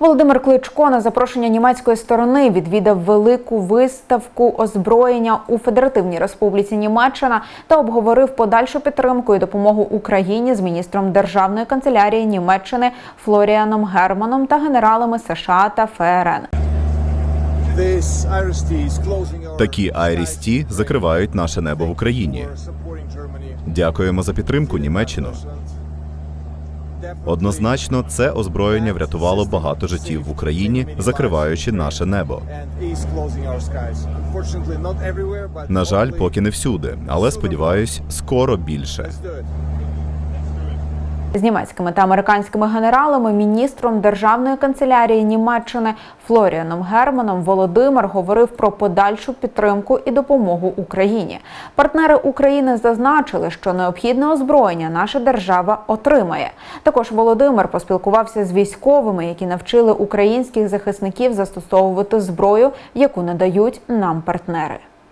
Володимир Кличко на запрошення німецької сторони відвідав велику виставку озброєння у Федеративній Республіці Німеччина та обговорив подальшу підтримку і допомогу Україні з міністром державної канцелярії Німеччини Флоріаном Германом та генералами США та ФРН. Такі IRIS-T закривають наше небо в Україні. Дякуємо за підтримку, Німеччину. Однозначно, це озброєння врятувало багато життів в Україні, закриваючи наше небо. На жаль, поки не всюди, але сподіваюсь, скоро більше. З німецькими та американськими генералами, міністром державної канцелярії Німеччини Флоріаном Германом Володимир говорив про подальшу підтримку і допомогу Україні. Партнери України зазначили, що необхідне озброєння наша держава отримає. Також Володимир поспілкувався з військовими, які навчили українських захисників застосовувати зброю, яку надають нам партнери.